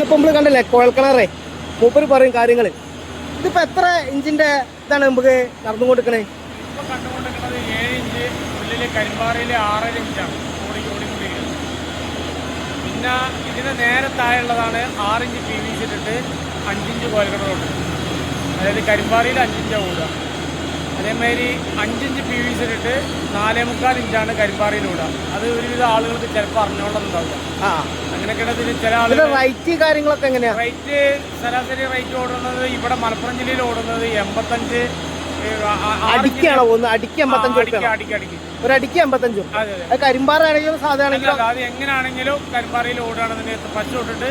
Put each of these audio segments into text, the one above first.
ഇപ്പൊ നമ്മൾ കണ്ടല്ലേ കോഴൽ കിണറേ മൂപ്പര് പറയും കാര്യങ്ങൾ ഇതിപ്പോ എത്ര ഇഞ്ചിന്റെ ഇതാണ് നമുക്ക് നടന്നു കൊടുക്കണേ പിന്നെ ഇതിന് നേരെ താഴെയുള്ളതാണ് ആറിഞ്ച് പി വി സി ഇട്ടിട്ട് അഞ്ചിഞ്ച് കോൽക്കടറുണ്ട് അതായത് കരിമ്പാറയിൽ അഞ്ചിഞ്ചാണ് ഓടുക. അതേമാതിരി അഞ്ചിഞ്ച് പി വി സി ഇട്ടിട്ട് നാലേ മുക്കാൽ ഇഞ്ചാണ് കരിമ്പാറയിൽ ഓടുക. അത് ഒരുവിധ ആളുകൾക്ക് ചിലപ്പോൾ അറിഞ്ഞോളന്നുണ്ടാവില്ല ആ. ഇതിന് ചില ആളുകൾ റൈറ്റ് കാര്യങ്ങളൊക്കെ എങ്ങനെയാ? റേറ്റ് ശരാശരി റേറ്റ് ഓടുന്നത് ഇവിടെ മലപ്പുറം ജില്ലയിൽ ഓടുന്നത് എൺപത്തഞ്ച് അടിക്കാണോ ഒന്ന്? അടിക്ക് എൺപത്തഞ്ച് ഒരു അടിക്ക് എൺപത്തഞ്ച്. അതെ കരിമ്പാറ ആണെങ്കിലും സാധാ അത് എങ്ങനെയാണെങ്കിലും കരിമ്പാറയിൽ ഓടുകയാണെന്നുണ്ടെങ്കിൽ പശു ഇട്ടിട്ട്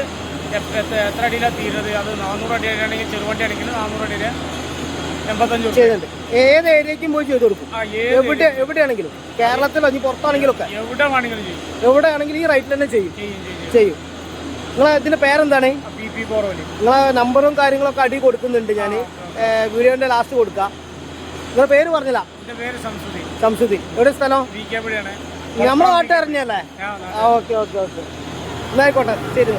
എത്ര അടിയിലാണ് തീരുന്നത്? അത് നാനൂറ് അടി ആണെങ്കിൽ ചെറുവണ്ടി ആണെങ്കിൽ നാനൂറ് റുപ്യ ചെയ്യുന്നുണ്ട് ഏത് ഏരിയക്കും പോയി ചെയ്ത് കൊടുക്കും. എവിടെ എവിടെയാണെങ്കിലും. കേരളത്തിലോ ഇനി പുറത്താണെങ്കിലും ഒക്കെ എവിടെ എവിടെയാണെങ്കിലും ഈ റൈറ്റിൽ തന്നെ ചെയ്യും. ചെയ്യും. നിങ്ങളെ ഇതിന്റെ പേരെന്താണ്? നിങ്ങളെ നമ്പറും കാര്യങ്ങളൊക്കെ അടി കൊടുക്കുന്നുണ്ട് ഞാൻ വീഡിയോന്റെ ലാസ്റ്റ് കൊടുക്കാം. നിങ്ങളെ പേര് പറഞ്ഞില്ല? സംസുദി എവിടെ സ്ഥലം? നമ്മളെ ആ ഓക്കെ ഓക്കെ ഓക്കെ. എന്നായിക്കോട്ടെ ശരി.